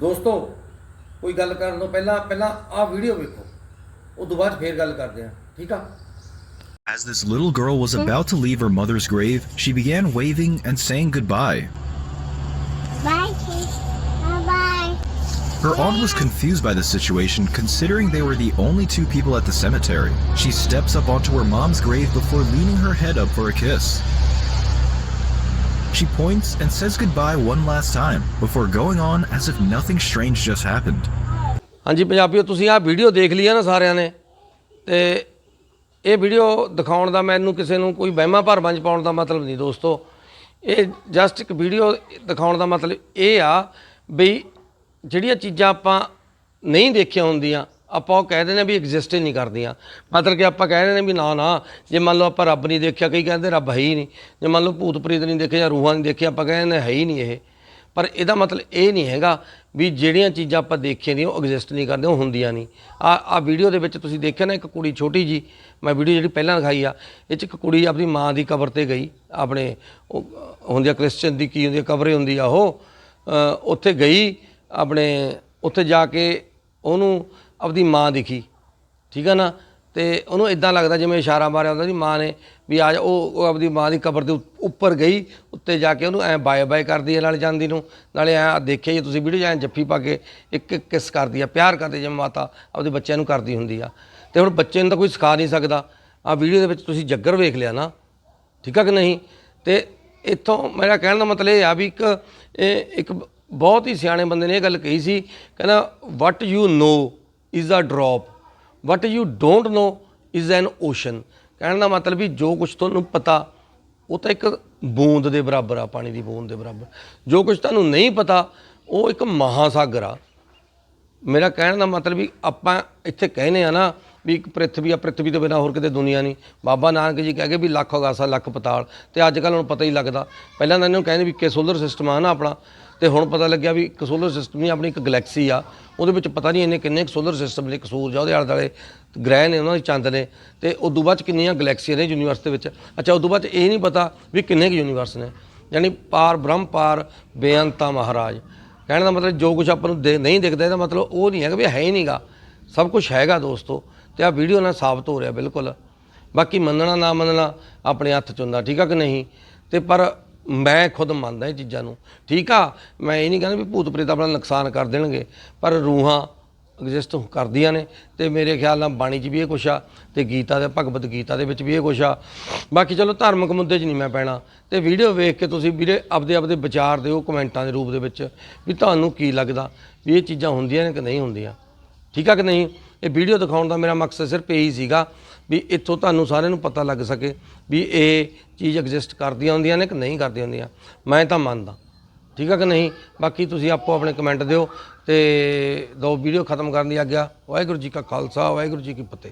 ਦੋਸਤੋ ਕੋਈ ਗੱਲ ਕਰਨ ਤੋਂ ਪਹਿਲਾਂ ਪਹਿਲਾਂ ਆਹ ਵੀਡੀਓ ਵੇਖੋ ਉਹ ਤੋਂ ਬਾਅਦ ਫੇਰ ਗੱਲ ਕਰਦੇ ਹਾਂ ਠੀਕ ਆ As this little girl was about to leave her mother's grave, she began waving and saying goodbye. Bye, kids. Bye-bye. Her aunt was confused by the situation, considering they were the only two people at the cemetery. She steps up onto her mom's grave before leaning her head up for a kiss. She points and says goodbye one last time, before going on as if nothing strange just happened. ਹਾਂਜੀ, ਪੰਜਾਬੀਓ, ਤੁਸੀਂ ਆਹ video ਦੇਖ ਲਈ ਹੈ ਨਾ ਸਾਰਿਆਂ ਨੇ, ਤੇ ਇਹ ਵੀਡੀਓ ਦਿਖਾਉਣ ਦਾ ਮੈਨੂੰ ਕਿਸੇ ਨੂੰ ਕੋਈ ਵਹਿਮਾਂ ਭਰਮਾਂ 'ਚ ਪਾਉਣ ਦਾ ਮਤਲਬ ਨਹੀਂ ਦੋਸਤੋ ਇਹ ਜਸਟ ਇੱਕ ਵੀਡੀਓ ਦਿਖਾਉਣ ਦਾ ਮਤਲਬ ਇਹ ਆ, ਬਈ ਜਿਹੜੀਆਂ ਚੀਜ਼ਾਂ ਆਪਾਂ ਨਹੀਂ ਦੇਖੀਆਂ ਹੁੰਦੀਆਂ ਆਪਾਂ ਉਹ ਕਹਿ ਦਿੰਦੇ ਆ ਵੀ ਐਗਜ਼ਿਸਟ ਹੀ ਨਹੀਂ ਕਰਦੀਆਂ। ਮਤਲਬ ਕਿ ਆਪਾਂ ਕਹਿ ਦਿੰਦੇ ਆ ਵੀ ਨਾ ਨਾ, ਜੇ ਮੰਨ ਲਓ ਆਪਾਂ ਰੱਬ ਨਹੀਂ ਦੇਖਿਆ, ਕਈ ਕਹਿੰਦੇ ਰੱਬ ਹੈ ਹੀ ਨਹੀਂ। ਜੇ ਮੰਨ ਲਓ ਭੂਤ ਪ੍ਰੇਤ ਨਹੀਂ ਦੇਖੇ ਜਾਂ ਰੂਹਾਂ ਨਹੀਂ ਦੇਖੇ ਆਪਾਂ ਕਹਿੰਦੇ ਹੈ ਹੀ ਨਹੀਂ ਇਹ। ਪਰ ਇਹਦਾ ਮਤਲਬ ਇਹ ਨਹੀਂ ਹੈਗਾ ਵੀ ਜਿਹੜੀਆਂ ਚੀਜ਼ਾਂ ਆਪਾਂ ਦੇਖੀਆਂ ਦੀਆਂ ਉਹ ਐਗਜ਼ਿਸਟ ਨਹੀਂ ਕਰਦੀਆਂ ਉਹ ਹੁੰਦੀਆਂ ਨਹੀਂ। ਆ ਆ ਵੀਡੀਓ ਦੇ ਵਿੱਚ ਤੁਸੀਂ ਦੇਖਿਆ ਨਾ ਇੱਕ ਕੁੜੀ ਛੋਟੀ ਜੀ ਮੈਂ ਵੀਡੀਓ ਜਿਹੜੀ ਪਹਿਲਾਂ ਦਿਖਾਈ ਆ, ਇਹ ਚ ਇੱਕ ਕੁੜੀ ਆਪਣੀ ਮਾਂ ਦੀ ਕਬਰ ਤੇ ਗਈ, ਆਪਣੇ ਉਹ, ਹੁੰਦੀ ਆ ਕ੍ਰਿਸਚਨ ਦੀ ਕੀ ਹੁੰਦੀ ਆ, ਕਬਰੇ ਹੁੰਦੀ ਆ ਉਹ ਉੱਥੇ ਗਈ, ਆਪਣੇ ਉੱਥੇ ਜਾ ਕੇ ਉਹਨੂੰ ਆਪਦੀ ਮਾਂ ਦਿਖੀ। ਠੀਕ ਹੈ ਨਾ? ਤੇ ਉਹਨੂੰ ਇਦਾਂ ਲੱਗਦਾ ਜਿਵੇਂ ਇਸ਼ਾਰਾ ਮਾਰਿਆ ਹੁੰਦਾ ਸੀ, ਮਾਂ ਨੇ ਵੀ ਆ ਜਾ, ਉਹ ਉਹ ਆਪਦੀ ਮਾਂ ਦੀ ਕਬਰ ਦੇ ਉੱਪਰ ਗਈ, ਉੱਤੇ ਜਾ ਕੇ ਉਹਨੂੰ ਐ ਬਾਏ ਬਾਏ ਕਰਦੀ ਹੈ ਨਾਲ ਜਾਂਦੀ ਨੂੰ। ਨਾਲੇ ਐ ਦੇਖਿਆ ਜੀ ਤੁਸੀਂ ਵੀਡੀਓ, ਐ ਜੱਫੀ ਪਾ ਕੇ ਇੱਕ ਇੱਕ ਕਿਸ ਕਰਦੀ ਆ, ਪਿਆਰ ਕਰਦੀ ਜਿਵੇਂ ਮਾਤਾ ਆਪਦੇ ਬੱਚਿਆਂ ਨੂੰ ਕਰਦੀ ਹੁੰਦੀ ਆ। ਤੇ ਹੁਣ ਬੱਚੇ ਨੂੰ ਤਾਂ ਕੋਈ ਸਿਖਾ ਨਹੀਂ ਸਕਦਾ। ਆ ਵੀਡੀਓ ਦੇ ਵਿੱਚ ਤੁਸੀਂ ਜੱਗਰ ਵੇਖ ਲਿਆ ਨਾ। ਠੀਕ ਆ ਕਿ ਨਹੀਂ? ਤੇ ਇੱਥੋਂ ਮੇਰਾ ਕਹਿਣ ਦਾ ਮਤਲਬ ਇਹ ਆ ਵੀ ਇੱਕ, ਇਹ ਇੱਕ ਬਹੁਤ ਹੀ ਸਿਆਣੇ ਬੰਦੇ ਨੇ ਇਹ ਗੱਲ ਕਹੀ ਸੀ, ਕਹਿੰਦਾ what you know is a drop what you don't know is an ocean ਕਹਿਣ ਦਾ ਮਤਲਬ ਵੀ ਜੋ ਕੁਝ ਤੁਹਾਨੂੰ ਪਤਾ, ਉਹ ਤਾਂ ਇੱਕ ਬੂੰਦ ਦੇ ਬਰਾਬਰ ਆ, ਪਾਣੀ ਦੀ ਬੂੰਦ ਦੇ ਬਰਾਬਰ। ਜੋ ਕੁਝ ਤੁਹਾਨੂੰ ਨਹੀਂ ਪਤਾ, ਉਹ ਇੱਕ ਮਹਾਸਾਗਰ ਆ। ਮੇਰਾ ਕਹਿਣ ਦਾ ਮਤਲਬ ਵੀ ਆਪਾਂ ਇੱਥੇ ਕਹਿੰਦੇ ਆ ਨਾ ਵੀ ਇੱਕ ਪ੍ਰਿਥਵੀ ਆ, ਪ੍ਰਿਥਵੀ ਤੋਂ ਬਿਨਾ ਹੋਰ ਕਿਤੇ ਦੁਨੀਆ ਨਹੀਂ। ਬਾਬਾ ਨਾਨਕ ਜੀ ਕਹਿ ਗਏ ਵੀ ਲੱਖ ਅਗਾਸਾ ਲੱਖ ਪਤਾਲ। ਤੇ ਅੱਜ ਕੱਲ੍ਹ ਹੁਣ ਪਤਾ ਹੀ ਲੱਗਦਾ। ਪਹਿਲਾਂ ਤਾਂ ਇਹਨੂੰ ਕਹਿੰਦੇ ਵੀ ਕਿ ਸੋਲਰ ਸਿਸਟਮ ਆ ਨਾ ਆਪਣਾ। ਤੇ ਹੁਣ ਪਤਾ ਲੱਗਿਆ ਵੀ ਇੱਕ ਸੋਲਰ ਸਿਸਟਮ ਨਹੀਂ ਆਪਣੀ ਇੱਕ ਗੈਲੈਕਸੀ ਆ। ਉਹਦੇ ਵਿੱਚ ਪਤਾ ਨਹੀਂ ਇੰਨੇ ਕਿੰਨੇ ਸੋਲਰ ਸਿਸਟਮ ਨੇ, ਇੱਕ ਸੂਰਜ ਆ, ਉਹਦੇ ਆਲੇ ਦੁਆਲੇ ਗ੍ਰਹਿ ਨੇ, ਉਹਨਾਂ ਦੇ ਚੰਦ ਨੇ। ਤੇ ਉਦੋਂ ਬਾਅਦ 'ਚ ਕਿੰਨੀਆਂ ਗੈਲੈਕਸੀਆਂ ਨੇ ਯੂਨੀਵਰਸ ਦੇ ਵਿੱਚ। ਅੱਛਾ, ਉਦੋਂ ਬਾਅਦ 'ਚ ਇਹ ਨਹੀਂ ਪਤਾ ਵੀ ਕਿੰਨੇ ਕੁ ਯੂਨੀਵਰਸ ਨੇ। ਯਾਨੀ ਪਾਰ ਬ੍ਰਹਮ, ਪਾਰ ਬੇਅੰਤਾ ਮਹਾਰਾਜ। ਕਹਿਣ ਦਾ ਮਤਲਬ ਜੋ ਕੁਝ ਆਪਾਂ ਨੂੰ ਦੇ- ਨਹੀਂ ਦਿਖਦਾ, ਇਹਦਾ ਮਤਲਬ ਉਹ ਨਹੀਂ ਹੈਗਾ ਵੀ ਹੈ ਹੀ ਨਹੀਂਗਾ ਸਭ ਕੁਝ ਹੈਗਾ ਦੋਸਤੋ। ਤੇ ਆ ਵੀਡੀਓ ਨਾਲ ਸਾਬਤ ਹੋ ਰਿਹਾ ਬਿਲਕੁਲ। ਬਾਕੀ ਮੰਨਣਾ ਨਾ ਮੰਨਣਾ ਆਪਣੇ ਹੱਥ 'ਚ ਹੁੰਦਾ, ਠੀਕ ਆ ਕਿ ਨਹੀਂ? ਤੇ ਪਰ ਮੈਂ ਖੁਦ ਮੰਨਦਾ ਇਹ ਚੀਜ਼ਾਂ ਨੂੰ। ਠੀਕ ਆ, ਮੈਂ ਇਹ ਨਹੀਂ ਕਹਿੰਦਾ ਵੀ ਭੂਤ ਪ੍ਰੇਤ ਆਪਣਾ ਨੁਕਸਾਨ ਕਰ ਦੇਣਗੇ, ਪਰ ਰੂਹਾਂ ਐਗਜ਼ਿਸਟ ਕਰਦੀਆਂ ਨੇ ਤੇ ਮੇਰੇ ਖਿਆਲ ਨਾਲ ਬਾਣੀ 'ਚ ਵੀ ਇਹ ਕੁਛ ਆ ਤੇ ਗੀਤਾ ਦੇ ਭਗਵਤ ਗੀਤਾ ਦੇ ਵਿੱਚ ਵੀ ਇਹ ਕੁਛ ਆ। ਬਾਕੀ ਚਲੋ ਧਾਰਮਿਕ ਮੁੱਦੇ 'ਚ ਨਹੀਂ ਮੈਂ ਪੈਣਾ। ਤੇ ਵੀਡੀਓ ਵੇਖ ਕੇ ਤੁਸੀਂ ਵੀਰੇ ਆਪਦੇ ਆਪਦੇ ਵਿਚਾਰ ਦਿਓ ਕਮੈਂਟਾਂ ਦੇ ਰੂਪ ਦੇ ਵਿੱਚ ਵੀ ਤੁਹਾਨੂੰ ਕੀ ਲੱਗਦਾ ਵੀ ਇਹ ਚੀਜ਼ਾਂ ਹੁੰਦੀਆਂ ਨੇ ਕਿ ਨਹੀਂ ਹੁੰਦੀਆਂ। ਠੀਕ ਆ ਕਿ ਨਹੀਂ? ਇਹ ਵੀਡੀਓ ਦਿਖਾਉਣ ਦਾ ਮੇਰਾ ਮਕਸਦ ਸਿਰਫ ਇਹੀ ਸੀਗਾ ਵੀ ਇੱਥੋਂ ਤੁਹਾਨੂੰ ਸਾਰਿਆਂ ਨੂੰ ਪਤਾ ਲੱਗ ਸਕੇ ਵੀ ਇਹ ਚੀਜ਼ ਐਗਜ਼ਿਸਟ ਕਰਦੀਆਂ ਹੁੰਦੀਆਂ ਨੇ ਕਿ ਨਹੀਂ ਕਰਦੀਆਂ ਹੁੰਦੀਆਂ। ਮੈਂ ਤਾਂ ਮੰਨਦਾ। ਠੀਕ ਆ ਕਿ ਨਹੀਂ? ਬਾਕੀ ਤੁਸੀਂ ਆਪੋ ਆਪਣੇ ਕਮੈਂਟ ਦਿਓ ਤੇ ਦੋ ਵੀਡੀਓ ਖਤਮ ਕਰਨ ਦੀ ਆਗਿਆ। ਵਾਹਿਗੁਰੂ ਜੀ ਕਾ ਖਾਲਸਾ, ਵਾਹਿਗੁਰੂ ਜੀ ਕੀ ਫਤਿਹ।